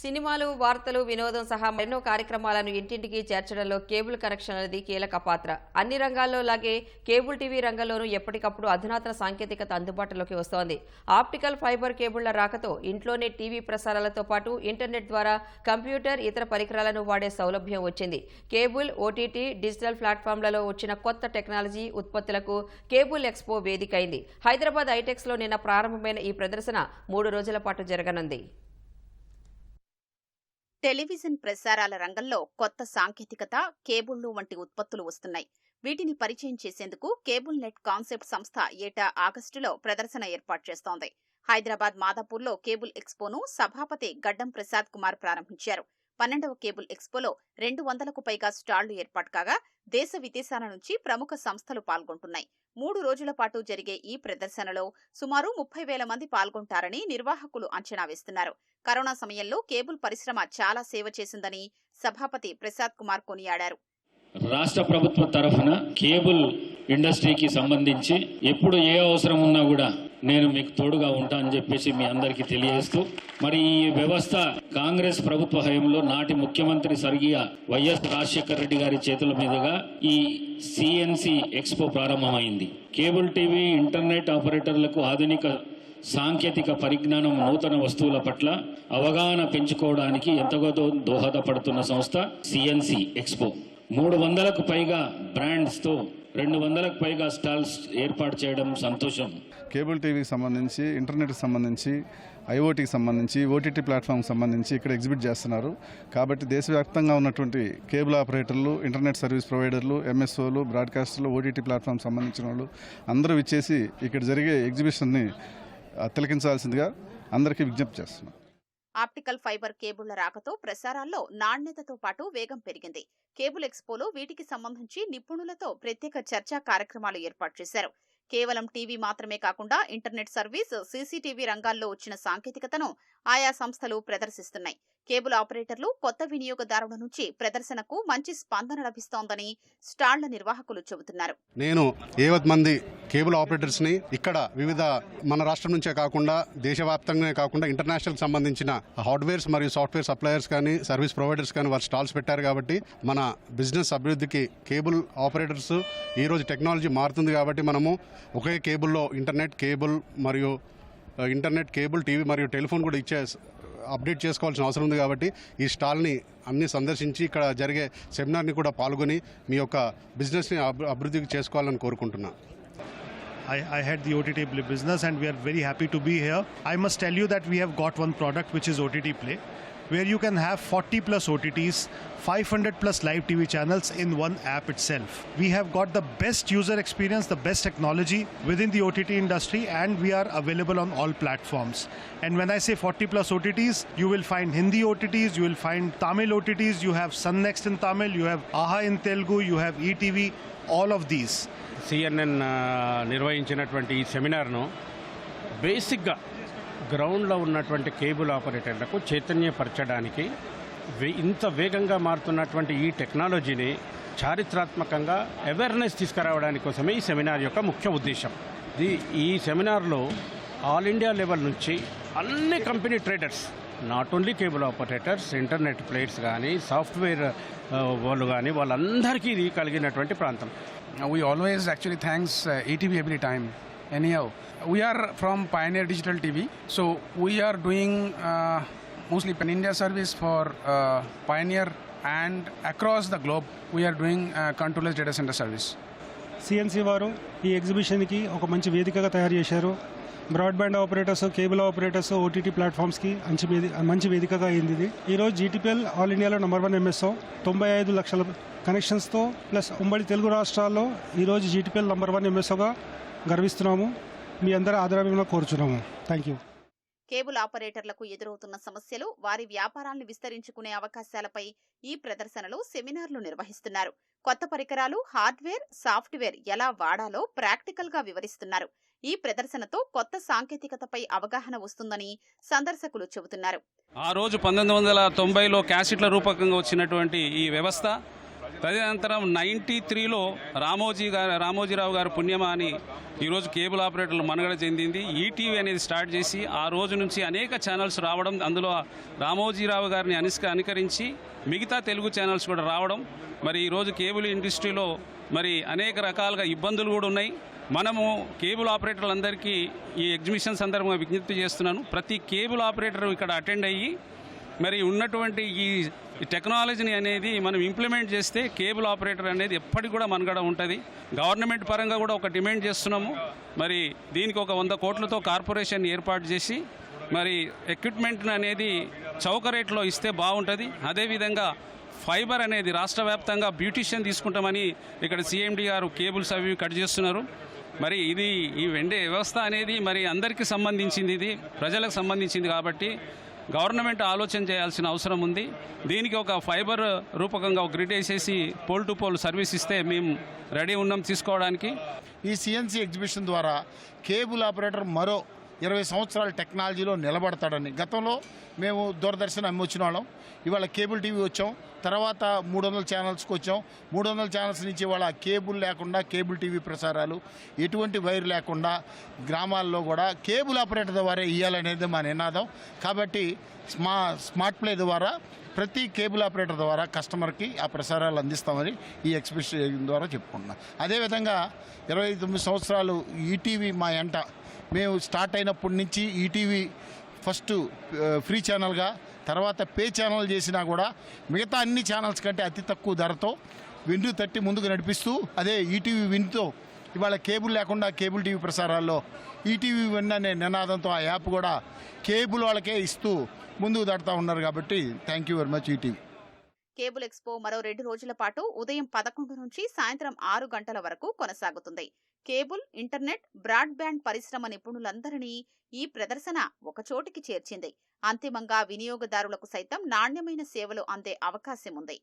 సినిమాలు వార్తలు వినోదం సహా మరెన్నో కార్యక్రమాలను ఇంటింటికి చేర్చడంలో కేబుల్ కనెక్షన్ అనేది కీలక పాత్ర. అన్ని రంగాల్లో లాగే కేబుల్ టీవీ రంగంలోనూ ఎప్పటికప్పుడు అధునాతన సాంకేతికత అందుబాటులోకి వస్తోంది. ఆప్టికల్ ఫైబర్ కేబుళ్ళ రాకతో ఇంట్లోనే టీవీ ప్రసారాలతో పాటు ఇంటర్నెట్ ద్వారా కంప్యూటర్ ఇతర పరికరాలను వాడే సౌలభ్యం వచ్చింది. కేబుల్ ఓటీటీ డిజిటల్ ప్లాట్ఫామ్లలో వచ్చిన కొత్త టెక్నాలజీ ఉత్పత్తులకు కేబుల్ ఎక్స్పో వేదికైంది. హైదరాబాద్ ఐటెక్స్లో నిన్న ప్రారంభమైన ఈ ప్రదర్శన మూడు రోజుల పాటు జరగనుంది. టెలివిజన్ ప్రసారాల రంగంలో కొత్త సాంకేతికత కేబుళ్ళు వంటి ఉత్పత్తులు వస్తున్నాయి. వీటిని పరిచయం చేసేందుకు కేబుల్ నెట్ కాన్సెప్ట్ సంస్థ ఏటా ఆగస్టులో ప్రదర్శన ఏర్పాటు చేస్తోంది. హైదరాబాద్ మాదాపూర్లో కేబుల్ ఎక్స్పోను సభాపతి గడ్డం ప్రసాద్ కుమార్ ప్రారంభించారు. పన్నెండవ కేబుల్ ఎక్స్పోలో రెండు వందలకు పైగా స్టాళ్ళు ఏర్పాటు కాగా దేశ విదేశాల నుంచి ప్రముఖ సంస్థలు పాల్గొంటున్నాయి. మూడు రోజుల పాటు జరిగే ఈ ప్రదర్శనలో సుమారు ముప్పై వేల మంది పాల్గొంటారని నిర్వాహకులు అంచనా వేస్తున్నారు. కరోనా సమయంలో కేబుల్ పరిశ్రమ చాలా సేవ చేసిందని సభాపతి ప్రసాద్ కుమార్ కొనియాడారు. రాష్ట్ర ప్రభుత్వ తరఫున కేబుల్ ఇండస్ట్రీకి సంబంధించి ఎప్పుడు ఏ అవసరం ఉన్నా కూడా నేను మీకు తోడుగా ఉంటా అని చెప్పేసి మీ అందరికీ తెలియజేస్తూ మరి ఈ వ్యవస్థ కాంగ్రెస్ ప్రభుత్వ హయంలో నాటి ముఖ్యమంత్రి స్వర్గీయ వైఎస్ రాజశేఖర రెడ్డి గారి చేతుల మీదుగా ఈ సిఎన్సి ఎక్స్పో ప్రారంభమైంది. కేబుల్ టీవీ ఇంటర్నెట్ ఆపరేటర్లకు ఆధునిక సాంకేతిక పరిజ్ఞానం నూతన వస్తువుల పట్ల అవగాహన పెంచుకోవడానికి ఎంతగదో దోహదపడుతున్న సంస్థ సిఎన్సి ఎక్స్పో. మూడు వందలకు పైగా బ్రాండ్స్తో రెండు వందలకు పైగా స్టాల్స్ ఏర్పాటు చేయడం సంతోషం. కేబుల్ టీవీకి సంబంధించి ఇంటర్నెట్కి సంబంధించి ఐఓటీకి సంబంధించి ఓటీటీ ప్లాట్ఫామ్కి సంబంధించి ఇక్కడ ఎగ్జిబిట్ చేస్తున్నారు. కాబట్టి దేశవ్యాప్తంగా ఉన్నటువంటి కేబుల్ ఆపరేటర్లు ఇంటర్నెట్ సర్వీస్ ప్రొవైడర్లు ఎంఎస్ఓలు బ్రాడ్కాస్టర్లు ఓటీటీ ప్లాట్ఫామ్ సంబంధించిన వాళ్ళు అందరూ ఇచ్చేసి ఇక్కడ జరిగే ఎగ్జిబిషన్ని తిలకించాల్సిందిగా అందరికీ విజ్ఞప్తి చేస్తున్నాం. ఆప్టికల్ ఫైబర్ కేబుళ్ళ రాకతో ప్రసారాల్లో నాణ్యతతో పాటు వేగం పెరిగింది. కేబుల్ ఎక్స్పోలో వీటికి సంబంధించి నిపుణులతో ప్రత్యేక చర్చా కార్యక్రమాలు ఏర్పాటు చేశారు. కేవలం టీవీ మాత్రమే కాకుండా ఇంటర్నెట్ సర్వీస్ సీసీటీవీ రంగాల్లో వచ్చిన సాంకేతికతను ఆయా సంస్థలు ప్రదర్శిస్తున్నాయి. కేబుల్ ఆపరేటర్లు కొత్త వినియోగదారుల నుంచి ప్రదర్శనకు మంచి స్పందన లభిస్తోందని స్టాళ్ళ నిర్వాహకులు చెబుతున్నారు. నేను ఏవత్ మంది కేబుల్ ఆపరేటర్స్ని ఇక్కడ వివిధ మన రాష్ట్రం నుంచే కాకుండా దేశవ్యాప్తంగానే కాకుండా ఇంటర్నేషనల్ సంబంధించిన హార్డ్వేర్స్ మరియు సాఫ్ట్వేర్ సప్లయర్స్ కానీ సర్వీస్ ప్రొవైడర్స్ కానీ వారు స్టాల్స్ పెట్టారు కాబట్టి మన బిజినెస్ అభివృద్ధికి కేబుల్ ఆపరేటర్స్ ఈరోజు టెక్నాలజీ మారుతుంది కాబట్టి మనము ఒకే కేబుల్లో ఇంటర్నెట్ కేబుల్ మరియు ఇంటర్నెట్ కేబుల్ టీవీ మరియు టెలిఫోన్ కూడా ఇచ్చే అప్డేట్ చేసుకోవాల్సిన అవసరం ఉంది కాబట్టి ఈ స్టాల్ని అన్ని సందర్శించి ఇక్కడ జరిగే సెమినార్ని కూడా పాల్గొని మీ యొక్క బిజినెస్ని అభి- అభివృద్ధి చేసుకోవాలని కోరుకుంటున్నాను I, I had the OTT Play business and we are very happy to be here. I must tell you that we have got one product which is OTT Play, where you can have 40 plus OTTs, 500 plus live TV channels in one app itself. We have got the best user experience, the best technology within the OTT industry, and we are available on all platforms. And when I say 40 plus OTTs, you will find Hindi OTTs, you will find Tamil OTTs, you have Sun Next in Tamil, you have AHA in Telugu, you have ETV, all of these. CNN నిర్వహించినటువంటి ఈ సెమినార్ను బేసిక్గా గ్రౌండ్లో ఉన్నటువంటి cable ఆపరేటర్లకు చైతన్యపరచడానికి వే- ఇంత వేగంగా మారుతున్నటువంటి ఈ టెక్నాలజీని చారిత్రాత్మకంగా అవేర్నెస్ తీసుకురావడానికి కోసమే ఈ సెమినార్ యొక్క ముఖ్య ఉద్దేశం ఇది ఈ సెమినార్లో ఆల్ ఇండియా లెవెల్ నుంచి అన్ని company traders not only cable operators internet players కానీ సాఫ్ట్వేర్ వాళ్ళు కానీ వాళ్ళందరికీ ఇది కలిగినటువంటి ప్రాంతం we always actually thanks ETV every time. Anyhow, we are from Pioneer Digital TV, so we are doing uh, mostly Pan India service for uh, Pioneer and across the globe we are doing uh, controller's data center service. వారు ఈ ఎగ్జిబిషన్కి ఒక మంచి వేదికగా తయారు చేశారు. Broadband operators cable operators OTT ప్లాట్ఫామ్స్కి మంచి వేది మంచి వేదికగా అయింది ఇది. ఈరోజు జీటీపీఎల్ ఆల్ ఇండియాలో నెంబర్ వన్ ఎంఎస్ఓ తొంభై ఐదు లక్షల కనెక్షన్స్తో ప్లస్ ఉమ్మడి తెలుగు రాష్ట్రాల్లో ఈరోజు జీటీపీఎల్ నెంబర్ వన్ ఎంఎస్ఓగా గర్విస్తున్నాము. మీ అందరి ఆదరణ కోరుచున్నాము. థ్యాంక్ యూ కేబుల్ ఆపరేటర్లకు ఎదురవుతున్న సమస్యలు వారి వ్యాపారాలను విస్తరించుకునే అవకాశాలపై ఈ ప్రదర్శనలో సెమినార్లు నిర్వహిస్తున్నారు. కొత్త పరికరాలు హార్డ్వేర్ సాఫ్ట్వేర్ ఎలా వాడాలో ప్రాక్టికల్గా వివరిస్తున్నారు. ఈ ప్రదర్శనతో కొత్త సాంకేతికతపై అవగాహన వస్తుందని సందర్శకులు చెబుతున్నారు. ఆ రోజు పంతొమ్మిది వందల తొంభైలో క్యాసెట్ల రూపకంగా వచ్చినటువంటి ఈ వ్యవస్థ తదనంతరం నైంటీ త్రీలో రామోజీ గారు రామోజీరావు గారు పుణ్యమా అని ఈరోజు కేబుల్ ఆపరేటర్లు మనుగడ చెందింది. ఈటీవీ అనేది స్టార్ట్ చేసి ఆ రోజు నుంచి అనేక ఛానల్స్ రావడం అందులో రామోజీరావు గారిని అనిస్క అనుకరించి మిగతా తెలుగు ఛానల్స్ కూడా రావడం. మరి ఈరోజు కేబుల్ ఇండస్ట్రీలో మరి అనేక రకాలుగా ఇబ్బందులు కూడా ఉన్నాయి. మనము కేబుల్ ఆపరేటర్లందరికీ ఈ ఎగ్జిబిషన్ సందర్భంగా విజ్ఞప్తి చేస్తున్నాను. ప్రతి కేబుల్ ఆపరేటర్ ఇక్కడ అటెండ్ అయ్యి మరి ఉన్నటువంటి ఈ ఈ టెక్నాలజీని అనేది మనం ఇంప్లిమెంట్ చేస్తే కేబుల్ ఆపరేటర్ అనేది ఎప్పటికి కూడా మనగడ ఉంటుంది. గవర్నమెంట్ పరంగా కూడా ఒక డిమాండ్ చేస్తున్నాము. మరి దీనికి ఒక వంద కోట్లతో కార్పొరేషన్ ఏర్పాటు చేసి మరి ఎక్విప్మెంట్ అనేది చౌక రేట్లో ఇస్తే బాగుంటుంది. అదేవిధంగా ఫైబర్ అనేది రాష్ట్ర వ్యాప్తంగా బ్యూటిషియన్ తీసుకుంటామని ఇక్కడ సీఎండీ గారు కేబుల్స్ అవి కట్ చేస్తున్నారు. మరి ఇది ఈ వెండే వ్యవస్థ అనేది మరి అందరికీ సంబంధించింది ఇది ప్రజలకు సంబంధించింది కాబట్టి గవర్నమెంట్ ఆలోచన చేయాల్సిన అవసరం ఉంది. దీనికి ఒక ఫైబర్ రూపకంగా ఒక గ్రిడ్ వేసేసి పోల్ టు పోల్ సర్వీస్ ఇస్తే మేము రెడీ ఉన్నాం తీసుకోవడానికి. ఈ సిఎన్సీ ఎగ్జిబిషన్ ద్వారా కేబుల్ ఆపరేటర్ మరో ఇరవై సంవత్సరాల టెక్నాలజీలో నిలబడతాడని. గతంలో మేము దూరదర్శన్ అమ్మి వచ్చిన వాళ్ళం. ఇవాళ కేబుల్ టీవీ వచ్చాం. తర్వాత మూడు వందల ఛానల్స్కి వచ్చాం. మూడు వందల ఛానల్స్ నుంచి ఇవాళ కేబుల్ లేకుండా కేబుల్ టీవీ ప్రసారాలు ఎటువంటి వైర్ లేకుండా గ్రామాల్లో కూడా కేబుల్ ఆపరేటర్ ద్వారా ఇవ్వాలనేది మా నినాదం. కాబట్టి స్మా స్మార్ట్ ప్లే ద్వారా ప్రతి కేబుల్ ఆపరేటర్ ద్వారా కస్టమర్కి ఆ ప్రసారాలు అందిస్తామని ఈ ఎక్స్ప్రెషన్ ద్వారా చెప్పుకుంటున్నాం. అదేవిధంగా ఇరవై తొమ్మిది సంవత్సరాలు ఈటీవీ మా ఎంట మేము స్టార్ట్ అయినప్పటి నుంచి ఈటీవీ ఫస్ట్ ఫ్రీ ఛానల్గా తర్వాత పే ఛానల్ చేసినా కూడా మిగతా అన్ని ఛానల్స్ కంటే అతి తక్కువ ధరతో విండు తట్టి ముందుకు నడిపిస్తూ అదే ఈటీవీ విన్తో ఇవాళ కేబుల్ లేకుండా కేబుల్ టీవీ ప్రసారాల్లో ఈటీవీ విన్ అనే నినాదంతో ఆ యాప్ కూడా కేబుల్ వాళ్ళకే ఇస్తూ ముందుకు తడుతూ ఉన్నారు కాబట్టి thank you very much ETV cable expo మరో రెండు రోజుల పాటు ఉదయం పదకొండు నుంచి సాయంత్రం ఆరు గంటల వరకు కొనసాగుతుంది. కేబుల్ ఇంటర్నెట్ బ్రాడ్బ్యాండ్ పరిశ్రమ నిపుణులందరినీ ఈ ప్రదర్శన ఒకచోటికి చేర్చింది. అంతిమంగా వినియోగదారులకు సైతం నాణ్యమైన సేవలు అందే అవకాశం ఉంది